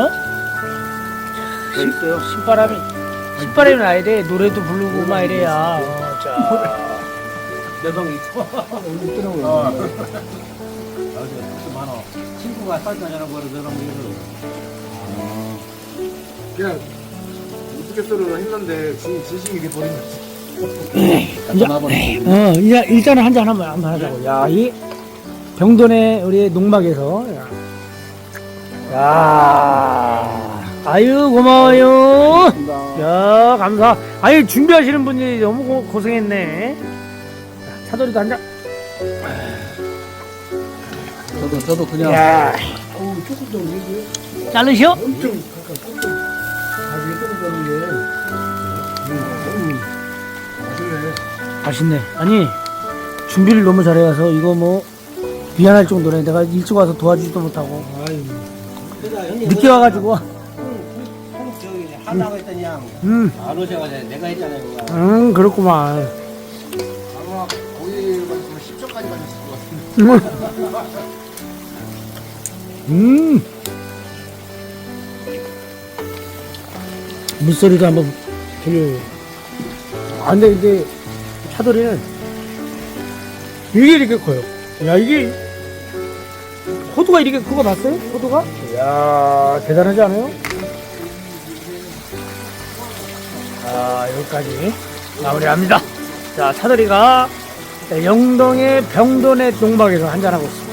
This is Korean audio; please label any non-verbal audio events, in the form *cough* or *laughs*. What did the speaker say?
어? 왜 있어요? 신바람이 신바람이 나야 돼 노래도 부르고 막 이래야 어, 자 여성이 있어. *laughs* 있더라고요 어. 수 많아. 친구가 살짝이나 버려 저런 일을. 그냥 우스갯소리로 했는데 진, 진심이 돼 버린 거지. 어 일단, 일단은 한잔 한번 한번 하자고 야 이 병돈의 우리 농막에서 야, 야 아유 고마워요 야 감사 아유 준비하시는 분이 너무 고, 고생했네 자, 차돌이도 한 잔 저도 저도 그냥 야 어우 조금 더 이게 자르시오 엄청 가까워. 아 이게 조금 더 이게. 음, 맛있네. 맛있네 아니 준비를 너무 잘해와서 이거 뭐 미안할 정도네 내가 일찍 와서 도와주지도 못하고 아유. 늦게 와가지고 안 음. 음 그렇구만 아마 거기 가면 10초까지 가셨을 것 같은데. 음. 물소리도 한번 들려요. 아, 근데, 근데, 차돌이는 이게 이렇게 커요. 야, 이게, 호두가 이렇게 큰거 봤어요? 호두가? 이야, 대단하지 않아요? 자, 여기까지 마무리합니다. 자, 차돌이가 영동의 병돈의 농막에서 한잔하고 있습니다.